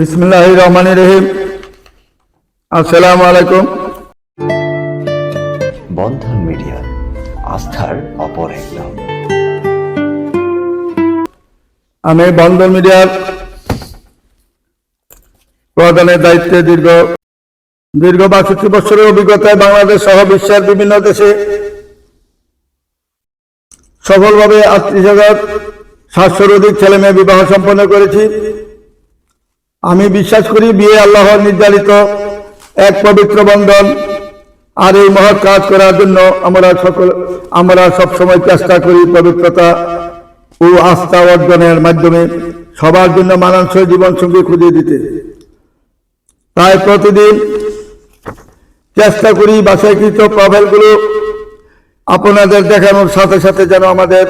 বিসমুল্লাহ রহমান রহিম। আসসালামু আলাইকুম। বন্ধন মিডিয়া আস্থার অপর এক নাম। আমি বন্ধন মিডিয়ার প্রধানের দায়িত্বে দীর্ঘ দীর্ঘ বাষট্টি বছরের অভিজ্ঞতায় বাংলাদেশ সহ বিশ্বের বিভিন্ন দেশে সফলভাবে আটত্রিশ হাজার সাতশোর অধিক ছেলে মেয়ে বিবাহ সম্পন্ন করেছি। আমি বিশ্বাস করি বিয়ে আল্লাহর নির্ধারিত এক পবিত্র বন্ধন আর এই মহৎ কাজ করার জন্য আমরা সকল, আমরা সবসময় চেষ্টা করি পবিত্রতা ও আস্থা অর্জনের মাধ্যমে সবার জন্য মানানসই জীবন সঙ্গী খুঁজে দিতে। তাই প্রতিদিন চেষ্টা করি বাসায়কৃত প্রবেলগুলো আপনাদের দেখানোর সাথে সাথে যেন আমাদের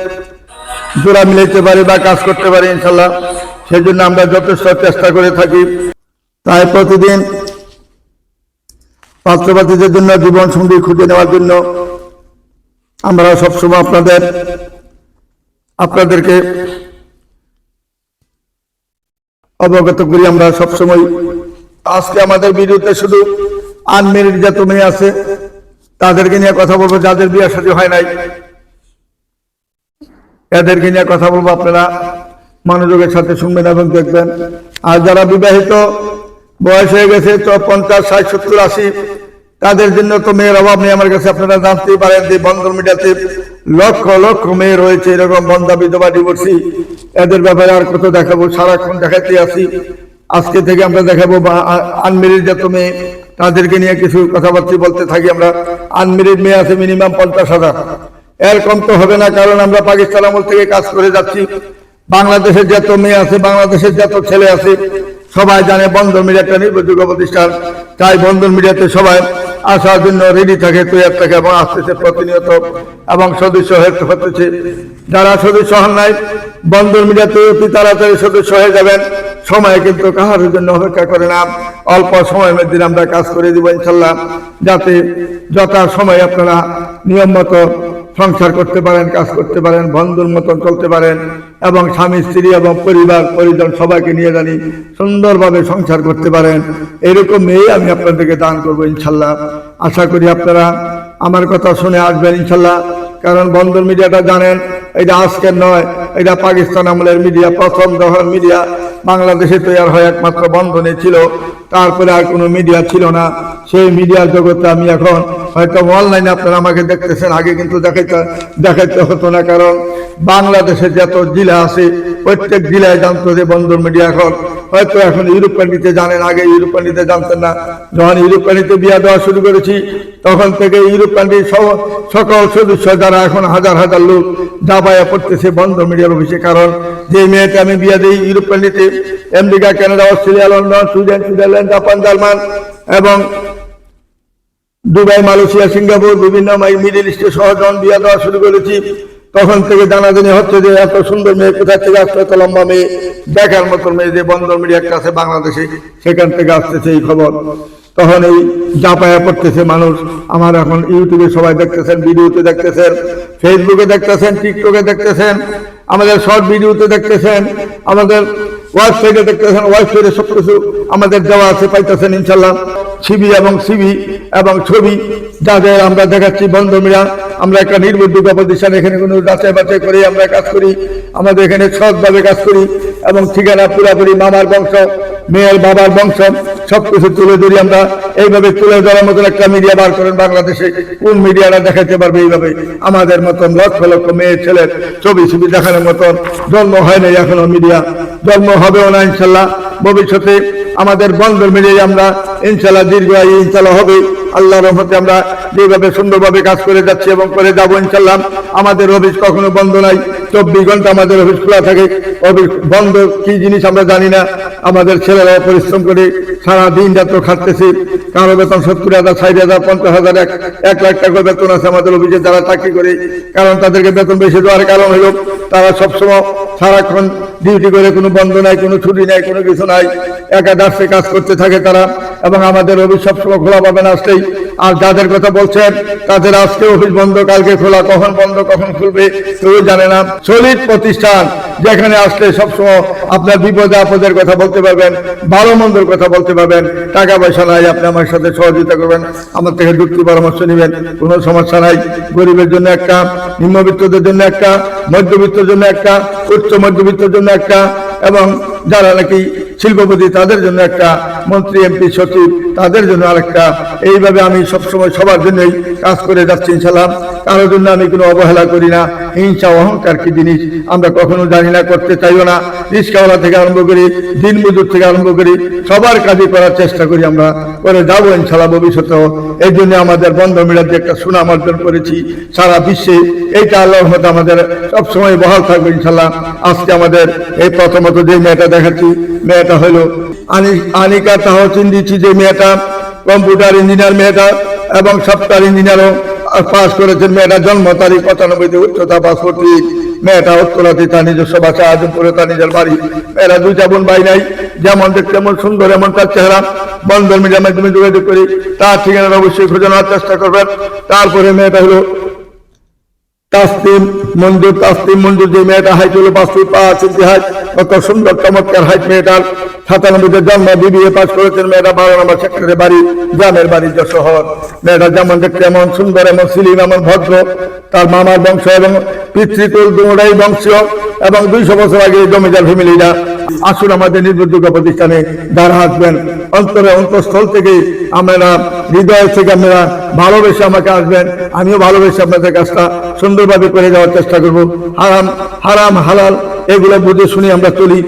জোড়া মিলাইতে পারি বা কাজ করতে পারি, ইনশাল্লাহ। সেই জন্য আমরা যথেষ্ট চেষ্টা করে থাকি। তাই প্রতিদিন পাত্রপাতিদের জন্য জীবন সঙ্গী খুঁজে নেওয়ার জন্য আমরা সবসময় আপনাদের, আপনাদেরকে অবগত করি। আমরা সবসময়, আজকে আমাদের ভিডিওতে শুধু আনমেরিড যত মেয়ে আছে, তাদেরকে নিয়ে কথা বলব। যাদের বিয়ে সাথে হয় নাই, এদেরকে নিয়ে কথা বলব আপনারা। মনোযোগের সাথে শুনবেন এবং দেখবেন। আর যারা বিবাহিত, বয়স হয়ে গেছে তো পঞ্চাশ ষাট, সত্তর, আশি, তাদের জন্য তো মেয়ের অভাব নেই। আমার কাছে আপনারা জানতেই পারেন যে বন্ধন মিডিয়াতে লক্ষ লক্ষ মেয়ে রয়েছে এরকম বন্ধা বিধবা ডিভোর্সি এদের ব্যাপারে আর কত দেখাবো? সারাক্ষণ দেখাতে আসি। আজকে থেকে আমরা দেখাবো আনমেরিড যত মেয়ে। তাদেরকে নিয়ে কিছু কথাবার্তা বলতে থাকি আমরা। আনমেরিড মেয়ে আছে মিনিমাম পঞ্চাশ হাজার। এর কম তো হবে না, কারণ আমরা পাকিস্তান আমল থেকে কাজ করে যাচ্ছি। বাংলাদেশের যত মেয়ে আছে, বাংলাদেশের যত ছেলে আছে, সবাই জানে বন্ধন মিডিয়া একটা নির্ভরযোগ্য প্রতিষ্ঠান। তাই বন্ধন মিডিয়াতে সবাই আসার জন্য রেডি থাকে তৈরি থাকে এবং আসতেছে প্রতিনিয়ত এবং সদস্য হয়ে হতেছে। যারা সদস্য হন নাই, বন্ধন মিডিয়াতে অতি তাড়াতাড়ি সদস্য হয়ে যাবেন। সময় কিন্তু কাহার জন্য অপেক্ষা করে না। অল্প সময়ের মধ্যে আমরা কাজ করে দিব ইনশাল্লাহ, যাতে যথা সময় আপনারা নিয়ম মতো সংসার করতে পারেন, কাজ করতে পারেন, বন্ধুর মতন চলতে পারেন, এবং স্বামী, স্ত্রী এবং পরিবার, পরিজন সবাইকে নিয়ে জানি সুন্দরভাবে সংসার করতে পারেন। এরকম মেয়ে আমি আপনাদেরকে দান করব, ইনশাল্লাহ। আশা করি আপনারা আমার কথা শুনে আসবেন, ইনশাল্লাহ। কারণ বন্ধন মিডিয়াটা জানেন এটা আজকের নয় এটা পাকিস্তান আমলের মিডিয়া, প্রথম যখন মিডিয়া বাংলাদেশে তৈরি হয় একমাত্র বন্ধনে ছিল, তারপরে আর কোনো মিডিয়া ছিল না। সেই মিডিয়ার জগতে আমি এখন হয়তো অনলাইনে আপনারা আমাকে দেখতেছেন, আগে কিন্তু দেখাইতে দেখাইতে হতো না, কারণ বাংলাদেশে যত জেলা আছে, প্রত্যেক জেলায় জানতো যে বন্ধন মিডিয়া এখন, হয়তো এখন ইউরোপ জানেন, আগে ইউরোপ কান্ট্রিতে জানতেন না। যখন ইউরোপ বিয়া দেওয়া শুরু করেছি তখন থেকে ইউরোপ কান্ট্রির সকল সদস্য যারা এখন হাজার হাজার লোক দাবায়া পড়তেছে বন্ধ মিডিয়ার অফিসে, কারণ যে মেয়েকে আমি বিয়া দিই ইউরোপ কান্ট্রিতে, America, Canada, Australia, London, Sweden, Switzerland, Japan, German এবং দুবাই, মালয়েশিয়া, সিঙ্গাপুর, বিভিন্ন মিডিল ইস্টে সহজন বিয়া দেওয়া শুরু করেছি। তখন থেকে জানাজানি হচ্ছে যে এত সুন্দর মেয়ে কোথা থেকে আসছে, এত লম্বা মেয়ে, দেখার মতো মেয়ে যে বন্দর মিডিয়া একটা আছে বাংলাদেশে সেখান থেকে আসতেছে এই খবর। তখন এই জাপায়া করতেছে মানুষ। আমার এখন ইউটিউবে সবাই দেখতেছেন, ভিডিওতে দেখতেছেন, ফেসবুকে দেখতেছেন, টিকটকে দেখতেছেন, আমাদের শর্ট ভিডিওতে দেখতেছেন, আমাদের ওয়েবসাইটে দেখতেছেন ওয়েবসাইটে সব কিছু আমাদের দেওয়া আছে, পাইতেছেন ইনশাল্লাহ। সিবি এবং সিবি এবং ছবি যাদের আমরা দেখাচ্ছি বন্ধুমিরা আমরা একটা নির্ভরযোগ্য প্রতিষ্ঠান এখানে কোনো যাচাই বাছাই করে আমরা কাজ করি। আমাদের এখানে সৎভাবে কাজ করি এবং ঠিকানা পুরাপুরি মামার বংশ, মেয়ের বাবার বংশ সবকিছু তুলে ধরি আমরা। এইভাবে তুলে ধরার মতন একটা মিডিয়া বার করেন বাংলাদেশে। কোন মিডিয়ারা দেখাতে পারবে এইভাবে? আমাদের মতন লক্ষ লক্ষ মেয়ে ছেলের ছবি ছবি দেখানোর মতন জন্ম হয় নাই এখনও মিডিয়া জন্ম হবেও না, ইনশাল্লাহ। ভবিষ্যতে আমাদের বন্ধ মিলিয়ে আমরা, ইনশাল্লাহ দীর্ঘ আয়ু ইনশাল্লাহ হবে। আল্লাহর রহমতে আমরা যেভাবে সুন্দরভাবে কাজ করে যাচ্ছি এবং করে যাব, ইনশাল্লাহ। আমাদের অফিস কখনো বন্ধ নাই। চব্বিশ ঘণ্টা আমাদের অফিস খোলা থাকে। অফিস বন্ধ, কি জিনিস আমরা জানি না। আমাদের ছেলেরা পরিশ্রম করে সারা দিন রাত্র খাটতেছে। কারও বেতন সত্তর হাজার, ষাট হাজার, পঞ্চাশ হাজার, এক এক লাখ টাকা বেতন আছে আমাদের অফিসে যারা চাকরি করে। কারণ তাদেরকে বেতন বেশি দেওয়ার কারণ হলো, তারা সবসময় সারাক্ষণ ডিউটি করে কোনো বন্ধ নাই, কোনো ছুটি নাই, কোনো কিছু নাই। একা একাদার্সে কাজ করতে থাকে তারা এবং আমাদের অফিস সবসময় খোলা পাবেন আসলেই। আর যাদের কথা বলছেন, তাদের আজকে অফিস বন্ধ, কালকে খোলা, কখন বন্ধ, কখন খুলবে কেউ জানে না। সলিড প্রতিষ্ঠান যেখানে আসলে সবসময় আপনার বিপদে আপদের কথা বলতে পারবেন, ভালো মন্দের কথা বলতে পারবেন, টাকা পয়সা নাই, আপনি আমার সাথে সহযোগিতা করবেন, আমার থেকে যুক্তি পরামর্শ নেবেন, কোনো সমস্যা নাই। গরিবের জন্য একটা, নিম্নবিত্তদের জন্য একটা, মধ্যবিত্তের জন্য একটা, উচ্চ মধ্যবিত্তের জন্য একটা, এবং যারা নাকি শিল্পপতি তাদের জন্য একটা, মন্ত্রী, এমপি, সচিব তাদের জন্য আরেকটা। এইভাবে আমি সবসময় সবার জন্যই কাজ করে যাচ্ছি ইনশাল্লাহ কারোর জন্য আমি কোনো অবহেলা করি না, হিংসা, অহংকার কি জিনিস? আমরা কখনো জানি না, করতে চাইও না। রিক্সাওয়ালা থেকে আরম্ভ করি, দিন মজুর থেকে আরম্ভ করি, সবার কাজই করার চেষ্টা করি আমরা। করে যাব ইনশাল্লাহ ভবিষ্যতেও এই জন্য আমাদের বন্ধ মিলার যে একটা সুনাম অর্জন করেছি সারা বিশ্বে। এইটা আল্লাহর মতো আমাদের সবসময় বহাল থাকবে ইনশাল্লাহ। আজকে আমাদের এই প্রথমত যে মেয়েটা দেখাচ্ছি, মেয়েটা হলো আনি- আনিকা তাহ চিন্দিছি যে মেয়েটা, কম্পিউটার ইঞ্জিনিয়ার মেয়েটা এবং সফটওয়্যার ইঞ্জিনিয়ারও। পাস করেছেন মেয়েটা জন্ম তারিখ পঁচানব্বইতে উচ্চতা পাসপোর্টটি মেয়েটা উত্তরাতে তার নিজস্ব বাসা আজমপুরে, তার নিজের বাড়ি। মেয়েরা দুইটা বোন ভাই নাই। যেমন দেখতে এমন সুন্দর, এমন তার চেহারা। বন্ধন মিডিয়ার মাধ্যমে যোগাযোগ করি। তার ঠিকানা অবশ্যই খোঁজানোর চেষ্টা করবেন। তারপরে মেয়েটা হলো তাসলিম মঞ্জুর তাসলিম মঞ্জুর যে মেয়েটা হাইট হলো পাঁচ ফুট পাঁচ ইঞ্চি হাইট, কত সুন্দর, চমৎকার হাইট মেয়েটার। সাতানব্বইতে জন্ম, বিবিএ পাস করেছেন মেয়েটা বারো নম্বর সেক্টরে বাড়ি, গ্রামের বাড়ি শহর। মেয়েটা যেমন দেখতে এমন সুন্দর, এমন সিলিম, এমন ভদ্র। তার মামার বংশ এবং পিতৃকুল দুটাই বংশ এবং দুইশো বছর আগে জমিদার ফ্যামিলিরা আসুন আমাদের নির্ভরযোগ্য প্রতিষ্ঠানে যারা আসবেন। অন্তরে অন্তঃস্থল থেকে আমরা হৃদয় থেকে আপনারা ভালোবেসে আমাকে আসবেন। আমিও ভালোবেসে আপনাদের কাজটা সুন্দরভাবে করে যাওয়ার চেষ্টা করব। হারাম হারাম, হালাল, এগুলো বুঝে শুনে আমরা চলি।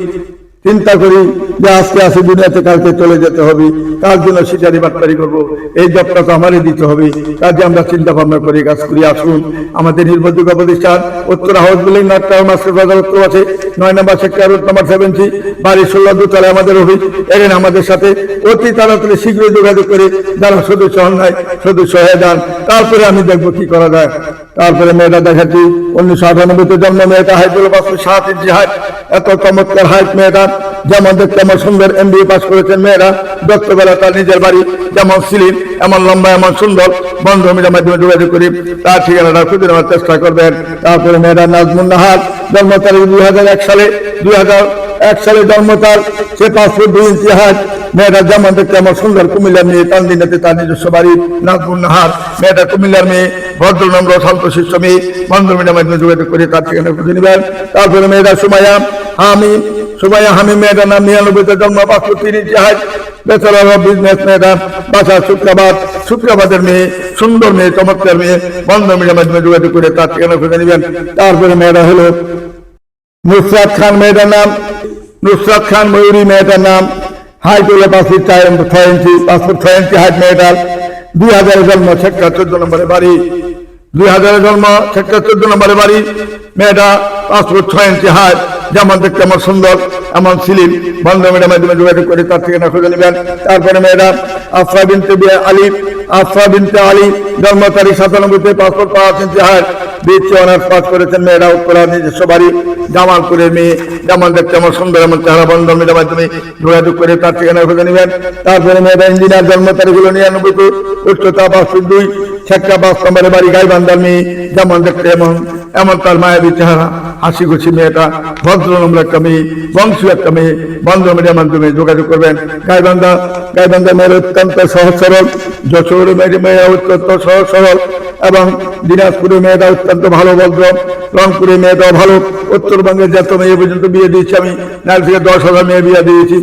চিন্তা করি যে আজকে আসে দুনিয়াতে, কালকে চলে যেতে হবে। তার জন্য সিটারি বাটপারি করব? এই জবটা তো আমারই দিতে হবে। কাজে আমরা চিন্তা ভাবনা করি, কাজ করি। আসুন, আমাদের নির্ভরযোগ্য প্রতিষ্ঠান, উত্তর হাউস বিল্ডিং নাট টাউন মাস্টার বাজার আছে নয় নম্বর সেক্টর রোড নম্বর সেভেন্টি বাড়ির ষোলো দুতলায় আমাদের অফিস। এখানে আমাদের সাথে। অতি তাড়াতাড়ি শীঘ্রই যোগাযোগ করে যারা সদস্য হন নাই, সদস্য হয়ে যান। তারপরে আমি দেখব কি করা যায়। তারপরে মেয়েটা দেখাচ্ছি। উনিশশো আটানব্বইতে জন্ম, মেয়েটা হাইট হলো পাঁচশো সাত ইঞ্চি হাইট এত চমৎকার হাইট মেয়েটা যেমন দেখতে আমার সুন্দর এম পাস করেছেন মেয়েরা, দত্তবেলা তার নিজের বাড়ি, যেমন সিলিম এমন লম্বা, এমন সুন্দর বন্ধ মিডিয়ার মাধ্যমে যোগাযোগ করি, তার ঠিকানাটা খুঁজে নেওয়ার চেষ্টা করবেন। তারপরে মেয়েরা নাজমুন নাহার জন্ম তারিখ দুই হাজার এক সালে, দুই হাজার এক সালে জন্ম তার, সে পাঁচ ফুট দুই ইঞ্চি হাইট। মেয়েটা যেমন দেখতে আমার সুন্দর কুমিল্লার মেয়ে তানদিনাতে তার নিজস্ব বাড়ি নাজমুন নাহার মেয়েটা কুমিল্লার মেয়ে, ভদ্র, নম্র শান্ত শিষ্য মেয়ে বন্ধ মিডিয়ার মাধ্যমে যোগাযোগ করে, তার ঠিকানা খুঁজে নেবেন। তারপরে মেয়েরা সুমায়া আমি সুমাইয়া হামি মেয়েটার নাম নিরানব্বইতে জন্ম পাঁচশো তিন ইঞ্চি হাইট বেচারা বিজনেস মেয়েটা বাসা শুক্রাবাদ। শুক্রাবাদের মেয়ে, সুন্দর মেয়ে, চমৎকার মেয়ে, বন্ধ মিডিয়ার মাধ্যমে যোগাযোগ করে তার ঠিকানা খুঁজে নেবেন। তারপরে মেয়েরা হলো নুসরাত খান মেয়েটার নাম। নুসরাত খান ময়ূরী মেয়েটার নাম। হাইট হলো পাঁচ ফিট ছয় ইঞ্চি, পাঁচ ফুট ছয় ইঞ্চি হাইট মেয়েটার। দুই হাজারের জন্ম সেক্টর চোদ্দ নম্বরে বাড়ি। দুই হাজারের জন্ম সেক্টর চোদ্দ নম্বরে বাড়ি। মেয়েটা পাঁচ ফুট ছয় ইঞ্চি হাইট যেমন দেখতে আমার সুন্দর এমন সিলিম, বন্ধ মেয়েটার মাধ্যমে যোগাযোগ করে তার থেকে খুঁজে নেবেন তারপরে মেয়েরা, আফরা বিনতে আলী, আফরা বিনতে আলী জন্ম তারিখ সাতানব্বইতে পাসপোর্ট পাওয়া ইঞ্চি হাইট বিএসসি অনার্স পাস করেছেন মেয়েরা উত্তরা নিজস্ব বাড়ি, জামালপুরের মেয়ে। যেমন দেখতে আমার সুন্দর এমন চেহারা বন্ধ মেয়েটার মাধ্যমে যোগাযোগ করে তার ঠিকানা খুঁজে নেবেন তারপরে মেয়েরা ইঞ্জিনিয়ার জন্ম তারিখ হলো নিরানব্বইতে, উচ্চতা পাঁচশো দুই ছেকা পাঁচ নম্বরে বাড়ি, গাইবান্ধার মেয়ে। যেমন দেখতে এমন এমন তার মায়াবী চেহারা। হাসি খুশি মেয়েটা ভদ্র নম্র একটা মেয়ে, বংশী একটা মেয়ে বন্ধ মিডিয়ার মাধ্যমে যোগাযোগ করবেন। গাইবান্ধা গাইবান্ধা মেয়ের অত্যন্ত সহজ সরল, যশোর মেয়ে মেয়েরা অত্যন্ত সহজ সরল, এবং দিনাজপুরের মেয়েটা অত্যন্ত ভালো, ভদ্র, রংপুরের মেয়েটাও ভালো। উত্তরবঙ্গের যত মেয়ে পর্যন্ত বিয়ে দিয়েছি আমি থেকে দশ হাজার মেয়ে বিয়ে দিয়েছি।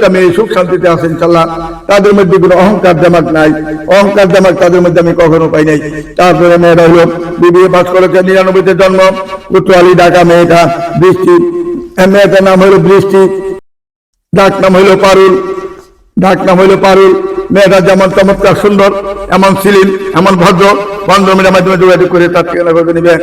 প্রত্যেকটা মেয়ে সুখ শান্তিতে আছেন ইনশাল্লাহ তাদের মধ্যে কোনো অহংকার জামাক নাই। অহংকার জামাক তাদের মধ্যে আমি কখনো পাই নাই। তারপরে মেয়েরা হলো, বিবিএ পাস করেছে, নিরানব্বইতে জন্ম উত্তরালি ঢাকা মেয়েটা, বৃষ্টি। মেয়েটার নাম হলো বৃষ্টি। ডাক নাম হইল পারুল। ডাক নাম হইল পারুল। মেয়েটা যেমন চমৎকার সুন্দর, এমন সিলিম, এমন ভদ্র বন্ধমের মাধ্যমে যোগাযোগ করে তার ঠিকানা করে নিবে।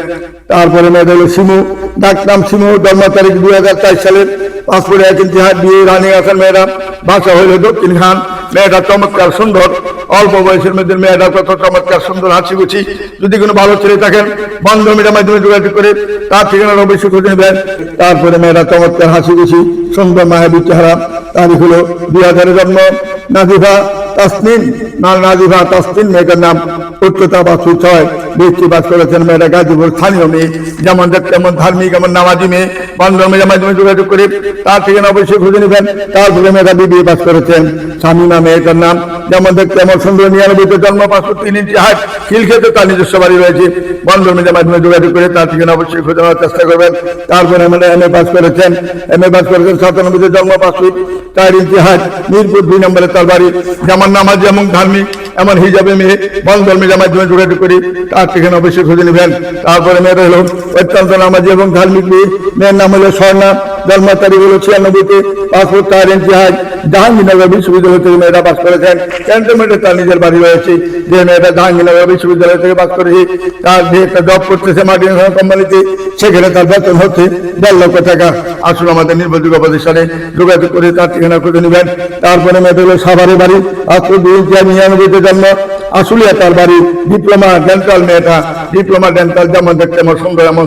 তারপরে মেয়েটা হলো সিমু ডাক নাম সিমু জন্ম তারিখ দুই হাজার চার সালের পাঁচ এক জিহাদ দিয়ে রানী আছেন মেয়েরা, বাসা হইল দক্ষিণ খান। মেয়েটা চমৎকার সুন্দর। অল্প বয়সের মধ্যে মেয়েটা কত চমৎকার সুন্দর হাসি খুশি যদি কোনো ভালো ছেলে থাকেন বন্ধমের মাধ্যমে যোগাযোগ করে তার ঠিকানা অবশ্যই খুঁজে নেবেন। তারপরে মেয়েরা চমৎকার হাসি খুশি সুন্দর মায়াবী চেহারা। তারিখ হলো দুই হাজারের জন্ম, নাজিফা তাসনিন না নাজিফা তাসনিন মেয়েটার নাম উচ্চতা বা সুচয় বৃষ্টি বাস করেছেন মেয়েটা গাজীপুর স্থানীয় মেয়ে। যেমন দেখতে এমন ধার্মিক, এমন নামাজি মেয়ে। বান্ধবের মাধ্যমে যোগাযোগ করে তার থেকে অবশ্যই খুঁজে নেবেন। তারপরে মেয়েটা বিবিএ পাস করেছেন। শামিমা মেয়েটার নাম। যেমন দেখতে এমন সুন্দর নিরানব্বইতে জন্ম পাঁচ ফুট তিন ইঞ্চি হাইট খিলক্ষেতে তার নিজস্ব বাড়ি রয়েছে। বন্ধন মেয়েদের মাধ্যমে যোগাযোগ করে তার থেকে অবশ্যই খুঁজে নেওয়ার চেষ্টা করবেন। তারপরে মানে এম এ পাস করেছেন। এম এ পাস করেছেন, সাতানব্বইতে জন্ম পাঁচ ফুট চার ইঞ্চি হাইট, মিরপুর দুই নম্বরে তার বাড়ি। যেমন নামাজ যেমন ধার্মিক, এমন হিজাবে মেয়ে। বন্ধন মেয়েদের মাধ্যমে যোগাযোগ করি, তার থেকে অবশ্যই খুঁজে নেবেন। তারপরে মেয়েটা হলো অত্যন্ত নামাজি এবং ধার্মিক মেয়ে। মেয়ের নাম হলো স্বর্ণা। হলো ছিয়ানব্বইতে পাসপোর্ট ইঞ্চি জাহাঙ্গীরনগর বিশ্ববিদ্যালয় থেকে মেয়েরা করেছেন। ক্যান্টনমেন্টে তার নিজের বাড়ি রয়েছে। যে মেয়েটা জাহাঙ্গীরনগর বিশ্ববিদ্যালয় থেকে করেছে, তার যে একটা জব করতেছে মার্টিন কোম্পানিতে সেখানে তার বেতন হচ্ছে দেড় লক্ষ টাকা। আসুন আমাদের নির্ভরযোগ্য প্রতিষ্ঠানে যোগাযোগ করে তার ঠিকানা খুঁজে নেবেন। তারপরে মেয়েটা হলো সাভারে বাড়ি দুই নিরানব্বইতে জন্ম। আসুলিয়া তার বাড়ি ডিপ্লোমা ডেন্টাল মেয়েটা। ডিপ্লোমা ডেন্টাল যেমন দেখতে এমন সুন্দর এমন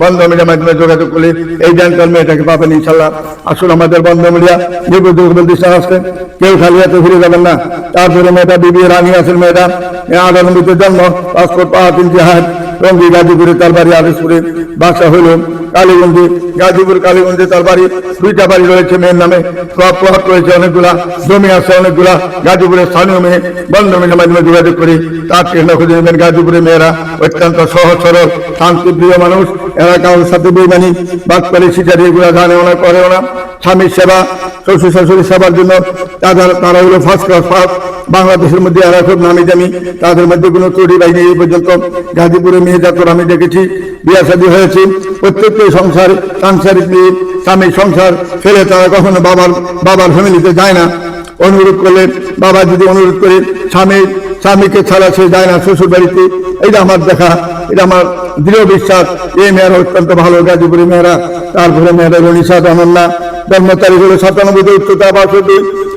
বন্ধ মিডিয়ার মাধ্যমে যোগাযোগ করলে এই ডেন্টাল মেয়েটাকে পাবেন ইনশাল্লাহ আসুন আমাদের বন্ধ মিডিয়া নির্ভরযোগ্য প্রতিষ্ঠান আসছেন কেউ খালি হাতে ফিরে যাবেন না। তারপরে মেয়েটা বিবি রানী আছেন মেয়েটা। আটানব্বইতে জন্ম, পাসপোর্ট পাওয়া তিনটি হাট রঙ্গি গাজীপুরে তার বাড়ি আদেশপুরে বাসা হইল কালীগঞ্জে, গাজীপুর কালীগঞ্জে তার বাড়ি। দুইটা বাড়ি রয়েছে মেয়ের নামে। সব প্লট রয়েছে অনেকগুলা, জমি আছে অনেকগুলা। গাজীপুরের স্থানীয় মেয়ে বন্ধ মেয়ের মাধ্যমে যোগাযোগ করি। তার ঠিকানা খুঁজে নেবেন গাজীপুরের মেয়েরা অত্যন্ত সহজ, সরল, শান্তিপ্রিয় মানুষ। এরা কারোর সাথে বৈমানি বাদ করে শিকারি এগুলা জানেও না করেও না। স্বামীর সেবা, শ্বশুর শাশুড়ির সেবার জন্য তাদের তারা হলো ফার্স্ট ক্লাস ফার্স্ট বাংলাদেশের মধ্যে এরা খুব নামি দামি। তাদের মধ্যে কোনো ত্রুটি বাইনি এই পর্যন্ত। গাজীপুরে মেয়ে যাত্রা আমি দেখেছি, বিয়া শাদী হয়েছে। প্রত্যেকটি সংসার, সাংসারিক মেয়ে স্বামীর সংসার, ছেলে তারা কখনো বাবার বাবার ফ্যামিলিতে যায় না। অনুরোধ করলে বাবা যদি অনুরোধ করে, স্বামী, স্বামীকে ছাড়া সে যায় না শ্বশুর বাড়িতে এটা আমার দেখা, এটা আমার দৃঢ় বিশ্বাস। এই মেয়েরা অত্যন্ত ভালো গাজীপুরি মেয়েরা, তারপরে মেয়েরা রনিশা অনন্যা, জন্ম তারিখ হলো সাতানব্বই উচ্চতা বাষট্টি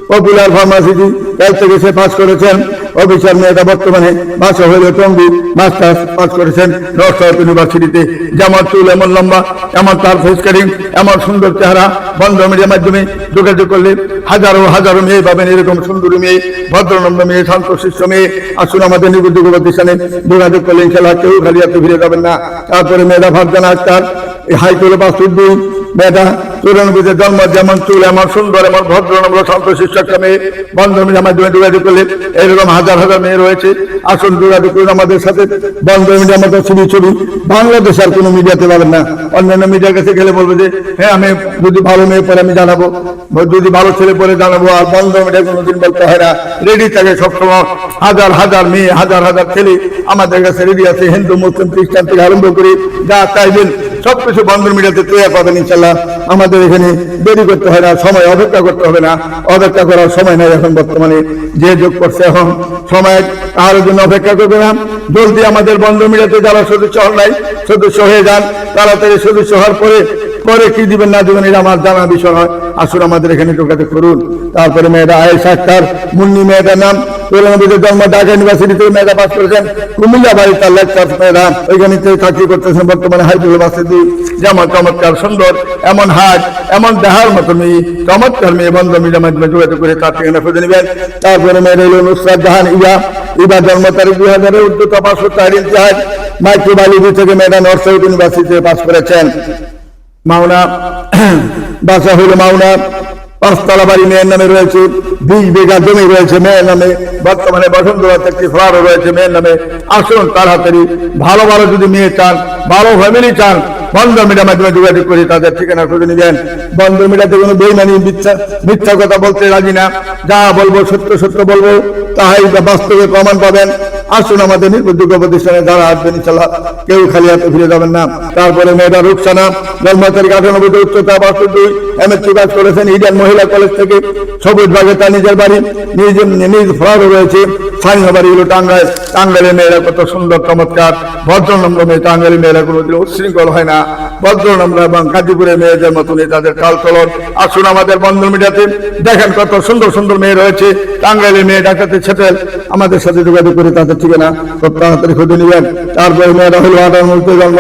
পপুলার ফার্মাসিটি তার থেকে সে পাস করেছেন। অফিসার মেয়েটা বর্তমানে বাসা হইল টঙ্গি। মাস্টার্স পাস করেছেন নর্থ ইউনিভার্সিটিতে। যেমন চুল এমন লম্বা, এমন তার ফেস কাটিং এমন সুন্দর চেহারা, বন্ধ মিডিয়ার মাধ্যমে যোগাযোগ করলে হাজারো হাজারো মেয়ে পাবেন এরকম সুন্দরী মেয়ে, ভদ্রনম্র মেয়ে, শান্তশিষ্ট মেয়ে। আসুন আমাদের নির্ভরযোগ্য প্রতিষ্ঠানে যোগাযোগ করলে ইনশাল্লাহ কেউ খালি হাতে ফিরে যাবেন না। তারপরে মেয়েরা ফারজানা আক্তার এই হাইকোর্টে পাস দুই মেয়েটা চুরানব্বইতে জন্ম, যেমন চুল, এমন সুন্দর, এমন ভদ্র, নম্র শান্তশিষ্ট একটা মেয়ে। বন্ধমিনের মাধ্যমে যোগাযোগ করলে এরকম হাজার হাজার মেয়ে রয়েছে। আসুন যোগাযোগ করুন আমাদের সাথে। বন্ধ মিডিয়ার মতো ছবি ছবি। বাংলাদেশ আর কোনো মিডিয়াতে পাবেন না। অন্যান্য মিডিয়ার কাছে গেলে বলব যে হ্যাঁ আমি যদি ভালো মেয়ে পরে আমি জানাব। যদি ভালো ছেলে পরে জানাব। আর বন্ধ মিডিয়া কোনোদিন বলতে হয় না। রেডি থাকে সবসময়। হাজার হাজার মেয়ে, হাজার হাজার ছেলে আমাদের কাছে রেডি আছে। হিন্দু, মুসলিম, খ্রিস্টান থেকে আরম্ভ করে যা চাইবেন সবকিছু বন্ধন মিডিয়াতে তৈরি পাবেন ইনশাল্লাহ আমাদের এখানে দেরি করতে হয় না, সময় অপেক্ষা করতে হবে না। অপেক্ষা করার সময় নাই এখন বর্তমানে। যে যোগ করছে এখন সময় কারোর জন্য অপেক্ষা করবে না। জলদি আমাদের বন্ধন মিডিয়াতে যারা সদস্য হন নাই, সদস্য হয়ে যান। তাড়াতাড়ি সদস্য হওয়ার পরে পরে কি দিবেন না দিবেন, এটা আমার জানা বিষয় নয় আসুন আমাদের এখানে যোগাযোগ করুন। তারপরে মেয়েরা আয়েশ আক্তার, মুন্নি মেয়েটার নাম। জন্ম ঢাকা মেয়েরা পাস করেছেন, কুমিল্লা বাড়ি তার মেয়েরা। ওইখানে চাকরি করতেছেন বর্তমানে বাসিদি যেমন চমৎকার, সুন্দর, এমন হাট, এমন দেহার মতো মেয়ে, চমৎকার মেয়ে, বন্ধ মিডিয়ার মাধ্যমে যোগাযোগ করে তার ঠিকানা খুঁজে নেবেন। তারপরে মেয়েরা হলো নুসরাত জাহান ইয়া। ইবা জন্ম তারিখ দুই হাজারের উদ্যত পাঁচশো চার ইতিহাস মাইক্রো বালিবি থেকে মেয়েরা নর্থ সাউথ ইউনিভার্সিটিতে পাস করেছেন। মাওনা বাসা হইল মাওনা, পাঁচতলা বাড়ি মেয়ের নামে রয়েছে বিশ বিঘা জমি রয়েছে মেয়ের নামে, বর্তমানে একটি রয়েছে মেয়ের নামে। আসুন তাড়াতাড়ি ভালো ভালো যদি মেয়ে চান, ভালো ফ্যামিলি চান, বন্ধ মিডিয়ার মাধ্যমে যোগাযোগ করে তাদের ঠিকানা খুঁজে নিবেন। বন্ধ মিডিয়াতে কোনো বেইমানি, মিথ্যা মিথ্যা কথা বলতে রাজি না। যা বলব সত্য সত্য বলব, তাহাই বাস্তবে প্রমাণ পাবেন। আসুন আমাদের নির্ভরযোগ্য প্রতিষ্ঠানে যারা আসবেন, ইনশাল্লাহ কেউ খালি হাতে ফিরে যাবেন না। তারপরে মেয়েটা রুকসানা জন্ম তারিখ আটানব্বই উচ্চতা বাস্তব দুই এম এস কাজ করেছেন ইন্ডিয়ান মহিলা কলেজ থেকে। সবুজ বাগে তার নিজের বাড়ি, নিজ নিজ ফ্লারও রয়েছে। স্থানীয় বাড়ি হলো টাঙ্গাইল। টাঙ্গাইলের মেয়েরা কত সুন্দর, চমৎকার। ভদ্রনম্র মেয়ে, টাঙ্গাইলের মেয়েরা কোনোদিন উচ্ছৃঙ্খল হয় না। বজ্র আমরা এবং গাজীপুরের মেয়েদের মতনই তাদের কাল চলন আসুন আমাদের বন্ধন মিডিয়াতে দেখেন কত সুন্দর সুন্দর মেয়ে রয়েছে। টাঙ্গাইলের মেয়ে ডাকাতে ছেটেল আমাদের সাথে যোগাযোগ করে তাদের ঠিকানা তাড়াতাড়ি খুঁজে নেবেন তারপরে মেয়েরা হলো আটানব্বইতে জন্ম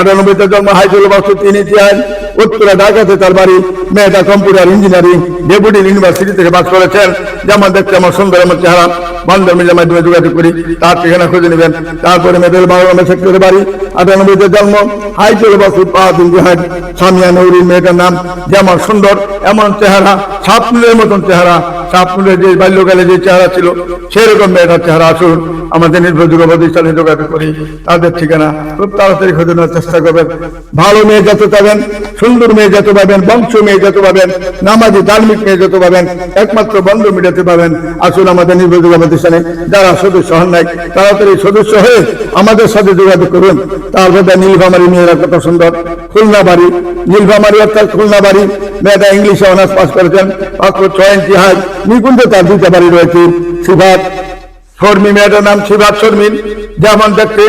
আটানব্বইতে জন্ম হাইজুল বস্তু তিন ইতিহাস, উত্তরা ঢাকাতে তার বাড়ি। মেয়েটা কম্পিউটার ইঞ্জিনিয়ারিং ডেপুটি ইউনিভার্সিটি থেকে পাস করেছেন। যেমন দেখতে আমার সুন্দর আমার চেহারা বন্ধন মিডিয়ার মাধ্যমে যোগাযোগ করি, তার ঠিকানা খুঁজে নেবেন। তারপরে মেয়েদের বাংলা সেক্টরের বাড়ি আটানব্বইতে জন্ম হাইজুল বস্তু পাঁচ ইতিহাস সামিয়া নৌরি মেয়েটার নাম যেমন সুন্দর এমন চেহারা সাপনুলের মতন চেহারা সাপনুলের যে বাল্যকালে যে চেহারা ছিল, সেরকম মেয়েটার চেহারা আসুন, আমাদের নির্ভরযোগ্য প্রতিষ্ঠানে যোগাযোগ করি। তাদের ঠিকানা খুব তাড়াতাড়ি খুঁজে নেওয়ার চেষ্টা করবেন। ভালো মেয়ে যত পাবেন, সুন্দর মেয়ে যত পাবেন, বংশ মেয়ে যত পাবেন, নামাজি, ধার্মিক মেয়ে যত পাবেন, একমাত্র বন্ধ মিটাতে পাবেন। আসুন আমাদের নির্ভরযোগ্য প্রতিষ্ঠানে যারা সদস্য হন নাই, তাড়াতাড়ি সদস্য হয়ে আমাদের সাথে যোগাযোগ করুন। তারপরে নীলফামারি মেয়েরা কত সুন্দর। খুলনা বাড়ি নীলফামারি অর্থাৎ খুলনা বাড়ি মেয়েটা ইংলিশে অনার্স পাস করেছেন অক্ষর ছয় ইঞ্চি হাই নিকুঞ্জে তার দুইটা বাড়ি রয়েছে সিফাত শর্মী মেয়েটার নাম শিবাত শর্মিন যেমন দেখতে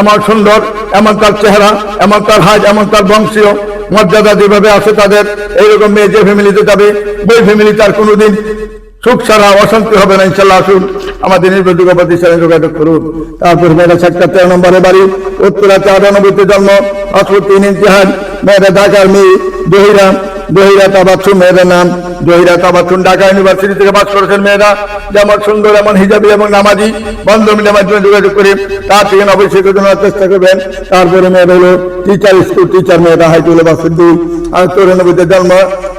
এমন সুন্দর এমন তার চেহারা এমন তার হাজ এমন তার বংশীয় মর্যাদা যেভাবে আছে তাদের এইরকম মেয়ে যে ফ্যামিলিতে যাবে ওই ফ্যামিলি তার কোনোদিন সুখ ছাড়া অশান্তি হবে না ইনশাল্লাহ আসুন আমাদের নির্ভরযোগ্য প্রতিষ্ঠানে যোগাযোগ করুন তারপর মেয়েরা সাতটা তেরো নম্বরে বাড়ি উত্তরা চারানব্বইতে জন্ম অসুর তিন ইঞ্চি হাজ মেয়েরা ঢাকার মেয়ে দহিরা দহিরা তাবাচ্ছু মেয়েদের নাম দহিরা তাবাচ্ছু ঢাকা ইউনিভার্সিটি থেকে পাস করেছেন মেয়েরা। যেমন সুন্দর, এমন হিজাবি এবং নামাজি। বন্ধ মিলের মাধ্যমে যোগাযোগ করে। তার থেকে অবশ্যই নেওয়ার চেষ্টা করবেন। তারপরে মেয়েরা হলো টিচার স্কুল টিচার মেয়েরা হাইটুল বাসের দুই। আর চৌরানব্বইতে জন্ম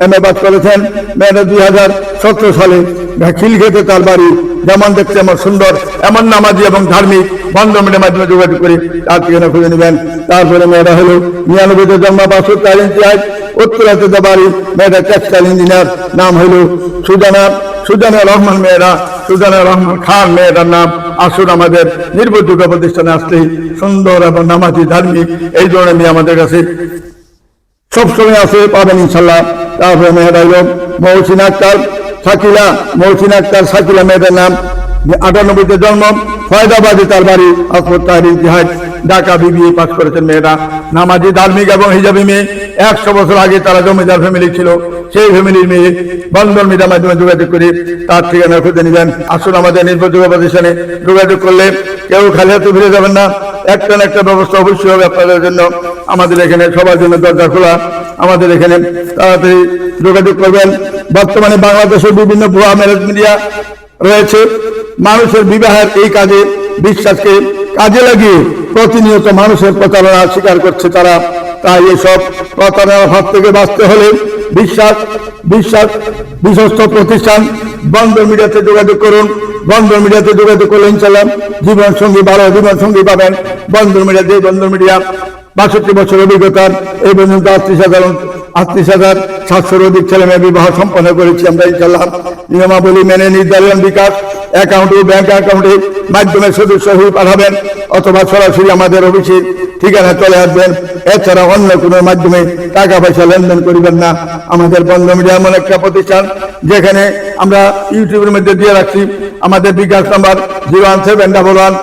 এম এ পাস করেছেন। মেয়েরা দুই হাজার সতেরো সালে খিলঘেতে তার বাড়ি। যেমন দেখতে এমন সুন্দর, এমন নামাজি এবং ধার্মিক। বন্ধ মিলের মাধ্যমে যোগাযোগ করে। তার ঠিকানা খুঁজে নেবেন। তারপরে মেয়েরা হলো নিরানব্বইতে জন্ম বাসুর হাইট উত্তরাতে বাড়ি মেয়েটা টেক্সটাইল ইঞ্জিনিয়ার, নাম হইল সুজানা সুজানা রহমান মেয়েরা, সুজানা রহমান খান মেয়েটার নাম আসুন আমাদের নির্ভরযোগ্য প্রতিষ্ঠানে আসলেই সুন্দর এবং নামাজি ধার্মিক, এই ধরনের মেয়ে আমাদের কাছে সবসময় আছে, পাবেন ইনশাল্লাহ তারপরে মেয়েরা হইল মৌসিন আক্তার, শাকিলা মৌসিন আক্তার, শাকিলা মেয়েদের নাম আটানব্বইতে জন্ম, ফয়দাবাদে তার বাড়ি আসফর তাহির ইতিহাস। ঢাকা বিবিএ পাস করেছেন মেয়েরা। নামাজি, ধার্মিক এবং হিজাবি মেয়ে। একশো বছর আগে তারা জমিদার ফ্যামিলি ছিল। সেই ফ্যামিলির মেয়ে বন্ধন মিডিয়ার মাধ্যমে যোগাযোগ করে তার ঠিকানা খুঁজে নেবেন আসুন আমাদের নির্ভরযোগ্য প্রতিষ্ঠানে যোগাযোগ করলে কেউ খালি হাতে ফিরে যাবেন না। একটা না একটা ব্যবস্থা অবশ্যই হবে আপনাদের জন্য। আমাদের এখানে সবার জন্য দরজা খোলা। আমাদের এখানে তাড়াতাড়ি যোগাযোগ করবেন। বর্তমানে বাংলাদেশের বিভিন্ন ভুয়া ম্যারেজ মিডিয়া রয়েছে। মানুষের বিবাহের এই কাজে বিশ্বাসকে কাজে লাগিয়ে প্রতিনিয়ত মানুষের প্রতারণার স্বীকার করছে তারা। তাই এসব প্রতারণার হাত থেকে বাঁচতে হলে বিশ্বাস বিশ্বাস, বিশ্বস্ত প্রতিষ্ঠান, বন্ধ মিডিয়াতে যোগাযোগ করুন। বন্ধ মিডিয়াতে যোগাযোগ করলে ইনশাল্লাহ জীবন সঙ্গী ভালো জীবন সঙ্গী পাবেন। বন্ধ মিডিয়া দিয়ে বন্দর মিডিয়া বাষট্টি বছর অভিজ্ঞতার এই পর্যন্ত আটত্রিশ হাজার আটত্রিশ হাজার সাতশোর অধিক ছেলে মেয়ে বিবাহ সম্পন্ন করেছি আমরা ইনশাল্লাহ নিয়মাবলী মেনে নির্ধারণ বিকাশ অ্যাকাউন্ট ও ব্যাংক অ্যাকাউন্টের মাধ্যমে সদস্য হয়ে পাঠাবেন অথবা সরাসরি আমাদের অফিসে ঠিকানা চলে আসবেন। এছাড়া অন্য কোনো মাধ্যমে টাকা পয়সা লেনদেন করিবেন না। আমাদের বন্ধ মিডিয়া এমন একটা প্রতিষ্ঠান যেখানে আমরা ইউটিউবের মধ্যে দিয়ে রাখছি। আমাদের bKash number zero one seven double one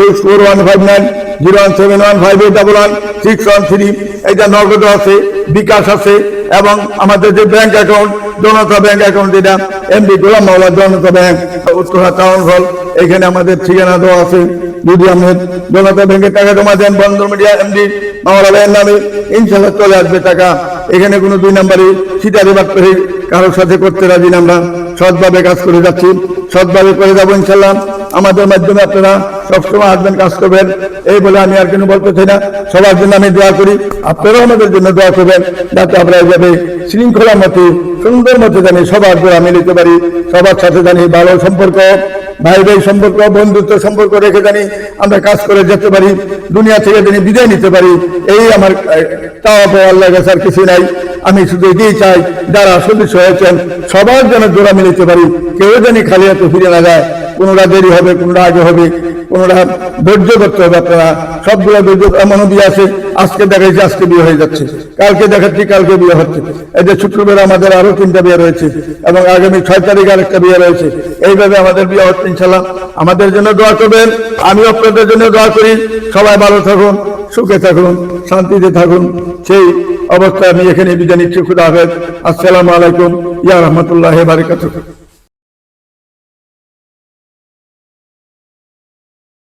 six four one five nine zero one seven one five eight double one six one three এইটা নগদ আছে, বিকাশ আছে, এবং আমাদের যে bank account Janata bank account যেটা এমডি গোলাম মাওলা Janata bank Uttara town hall এখানে আমাদের ঠিকানা দেওয়া আছে যদি আপনি জনতা ব্যাংকে টাকা জমা দেন বন্ধন মিডিয়া এমডি মাওলা ভাইয়ের নামে ইনশাল্লাহ চলে আসবে টাকা। এখানে কোনো দুই নাম্বারে সিটারি বাদ কারোর সাথে করতে রাজি না আমরা। সৎভাবে কাজ করে যাচ্ছি, সৎভাবে করে যাব ইনশাল্লাহ আমাদের মাধ্যমে আপনারা সবসময় আসবেন, কাজ করবেন। এই বলে আমি আর কোনো বলতে চাই না। সবার জন্য আমি দোয়া করি, আপনারাও আমাদের জন্য দোয়া করবেন, যাতে আমরা এইভাবে শৃঙ্খলার মতো, সুন্দর মতো জানি সবার দোয়া মিলিতে পারি, সবার সাথে জানি ভালো সম্পর্ক ভাই ভাই সম্পর্ক, বন্ধুত্ব সম্পর্ক রেখে জানি আমরা কাজ করে যেতে পারি। দুনিয়া থেকে জানি বিদায় নিতে পারি। এই আমার চাওয়া পাওয়া আল্লাহ কাছে আর কিছু নাই। আমি শুধু এটাই চাই, যারা সদস্য হয়েছেন, সবার যেন জোড়া মিলিতে পারি। কেউ জানি খালি হাতে ফিরে না যায়। কোনোটা দেরি হবে, কোনোটা আগে হবে, কোনোটা ধৈর্য করতে হবে আপনারা। সবগুলো ধৈর্য এমনও বিয়ে আছে। আজকে দেখাইছে, আজকে বিয়ে হয়ে যাচ্ছে। কালকে দেখাচ্ছি, কালকে বিয়ে হচ্ছে। এই যে শুক্রবার আমাদের আরও তিনটা বিয়ে রয়েছে এবং আগামী ছয় তারিখ আরেকটা বিয়ে রয়েছে। এইভাবে আমাদের বিয়ে হচ্ছে ইনশাল্লাহ আমাদের জন্য দোয়া করবেন আমি আপনাদের জন্য দোয়া করি। সবাই ভালো থাকুন, সুখে থাকুন, শান্তিতে থাকুন। সেই অবস্থা আমি এখানে বিদায় নিচ্ছি। খুদা হাফেজ। আসসালামু আলাইকুম। ইয়া রহমতুল্লাহ বারিকাতুহ।